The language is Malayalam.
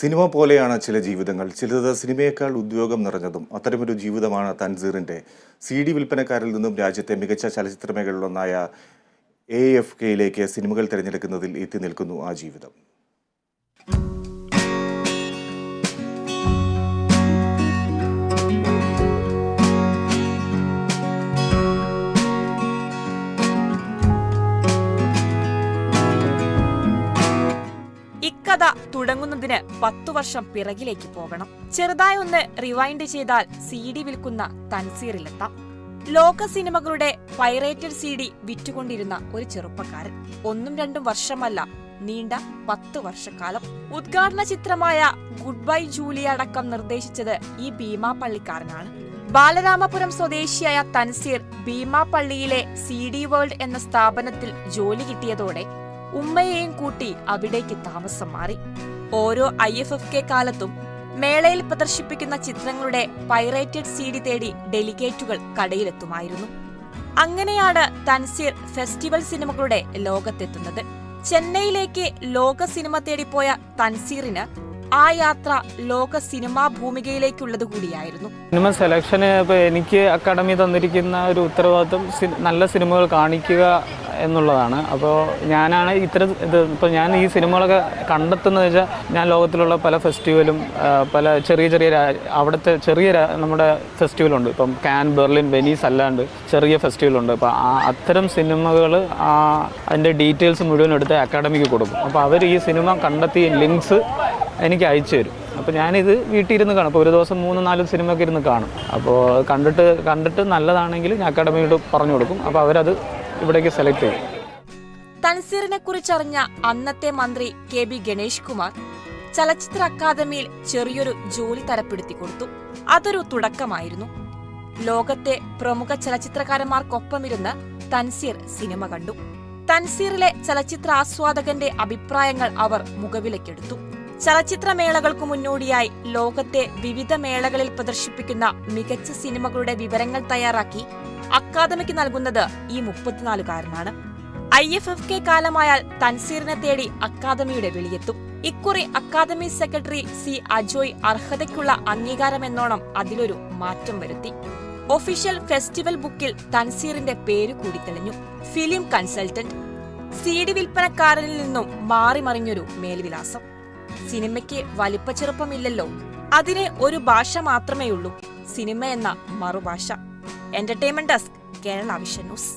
സിനിമ പോലെയാണ് ചില ജീവിതങ്ങൾ. ചിലത് സിനിമയേക്കാൾ ഉദ്യോഗം നിറഞ്ഞതും അത്തരമൊരു ജീവിതമാണ് തൻസീറിന്റെ സി ഡി വിൽപ്പനക്കാരിൽ നിന്നും രാജ്യത്തെ മികച്ച ചലച്ചിത്ര മേഖലയിലൊന്നായ എ എഫ് കെയിലേക്ക് സിനിമകൾ തിരഞ്ഞെടുക്കുന്നതിൽ എത്തി നിൽക്കുന്നു ആ ജീവിതം. ഇക്കഥ തുടങ്ങുന്നതിന് പത്തു വർഷം പിറകിലേക്ക് പോകണം. ചെറുതായി ഒന്ന് റിവൈൻഡ് ചെയ്താൽ സി ഡി വിൽക്കുന്ന തൻസീറിലെത്താം. ലോക സിനിമകളുടെ പൈറേറ്റഡ് സി ഡി വിറ്റുകൊണ്ടിരുന്ന ഒരു ചെറുപ്പക്കാരൻ. ഒന്നും രണ്ടും വർഷമല്ല നീണ്ട പത്തു വർഷക്കാലം. ഉദ്ഘാടന ചിത്രമായ ഗുഡ് ബൈ ജൂലി അടക്കം നിർദ്ദേശിച്ചത് ഈ ഭീമാപ്പള്ളിക്കാരനാണ്. ബാലരാമപുരം സ്വദേശിയായ തൻസീർ ഭീമാപള്ളിയിലെ സി ഡി വേൾഡ് എന്ന സ്ഥാപനത്തിൽ ജോലി കിട്ടിയതോടെ ഉമ്മയെയും കൂട്ടി അവിടേക്ക് താമസം മാറി. ഓരോ ഐ എഫ് എഫ് കെ കാലത്തും മേളയിൽ പ്രദർശിപ്പിക്കുന്ന ചിത്രങ്ങളുടെ പൈറേറ്റഡ് സി ഡി തേടി ഡെലിഗേറ്റുകൾ കടയിലെത്തുമായിരുന്നു. അങ്ങനെയാണ് തൻസീർ ഫെസ്റ്റിവൽ സിനിമകളുടെ ലോകത്തെത്തുന്നത്. ചെന്നൈയിലേക്ക് ലോക സിനിമ തേടിപ്പോയ തൻസീറിന് ആ യാത്ര ലോക സിനിമാ ഭൂമികയിലേക്കുള്ളത് കൂടിയായിരുന്നു. സിനിമ സെലക്ഷന് എനിക്ക് അക്കാഡമി തന്നിരിക്കുന്ന ഒരു ഉത്തരവാദിത്വം നല്ല സിനിമകൾ കാണിക്കുക എന്നുള്ളതാണ്. അപ്പോൾ ഞാനാണ് ഇത്തരം ഇത് ഇപ്പോൾ ഞാൻ ഈ സിനിമകളൊക്കെ കണ്ടെത്തുന്നത് വെച്ചാൽ ഞാൻ ലോകത്തിലുള്ള പല ഫെസ്റ്റിവലും പല ചെറിയ ചെറിയ അവിടുത്തെ ചെറിയ നമ്മുടെ ഫെസ്റ്റിവലുണ്ട്. ഇപ്പം കാൻ ബെർലിൻ വെനീസ് അല്ലാണ്ട് ചെറിയ ഫെസ്റ്റിവലുണ്ട്. അപ്പോൾ ആ അത്തരം സിനിമകൾ അതിന്റെ ഡീറ്റെയിൽസ് മുഴുവൻ എടുത്ത് അക്കാഡമിക്ക് കൊടുക്കും. അപ്പോൾ അവർ ഈ സിനിമ കണ്ടെത്തി ലിങ്ക്സ് എനിക്ക് അയച്ചു തരും. അപ്പോൾ ഞാനിത് വീട്ടിലിരുന്ന് കാണും. അപ്പോൾ ഒരു ദിവസം മൂന്ന് നാല് സിനിമയൊക്കെ ഇരുന്ന് കാണും. അപ്പോൾ കണ്ടിട്ട് കണ്ടിട്ട് നല്ലതാണെങ്കിൽ ഞാൻ അക്കാഡമിയോട് പറഞ്ഞു കൊടുക്കും. അപ്പോൾ അവരത് ഇവിടേക്ക് സെലക്ട് ചെയ്യും. തൻസീറിനെ കുറിച്ചറിഞ്ഞ അന്നത്തെ മന്ത്രി കെ ബി ഗണേഷ് കുമാർ ചലച്ചിത്ര അക്കാദമിയിൽ ചെറിയൊരു ജോലി തരപ്പെടുത്തി കൊടുത്തു. അതൊരു തുടക്കമായിരുന്നു. ലോകത്തെ പ്രമുഖ ചലച്ചിത്രകാരന്മാർക്കൊപ്പമിരുന്ന് തൻസീർ സിനിമ കണ്ടു. തൻസീറിലെ ചലച്ചിത്ര ആസ്വാദകന്റെ അഭിപ്രായങ്ങൾ അവർ മുഖവിലക്കെടുത്തു ചലച്ചിത്രമേളകൾക്കു മുന്നോടിയായി ലോകത്തെ വിവിധ മേളകളിൽ പ്രദർശിപ്പിക്കുന്ന മികച്ച സിനിമകളുടെ വിവരങ്ങൾ തയ്യാറാക്കി അക്കാദമിക്ക് നൽകുന്നത് ഈ മുപ്പത്തിനാലുകാരനാണ്. ഐ എഫ് എഫ് കെ കാലമായാൽ തൻസീറിനെ തേടി അക്കാദമിയുടെ വിളിയെത്തും. ഇക്കുറി അക്കാദമി സെക്രട്ടറി സി അജോയ് അർഹതയ്ക്കുള്ള അംഗീകാരമെന്നോണം അതിലൊരു മാറ്റം വരുത്തി. ഒഫീഷ്യൽ ഫെസ്റ്റിവൽ ബുക്കിൽ തൻസീറിന്റെ പേര് കൂടി തെളിഞ്ഞു. ഫിലിം കൺസൾട്ടന്റ് സി ഡി വിൽപ്പനക്കാരനിൽ നിന്നും മാറിമറിഞ്ഞൊരു മേൽവിലാസം. സിനിമയ്ക്ക് വലിപ്പച്ചെറുപ്പമില്ലല്ലോ. അതിന് ഒരു ഭാഷ മാത്രമേ ഉള്ളൂ സിനിമ എന്ന മറുഭാഷ. Entertainment desk Kerala Vision News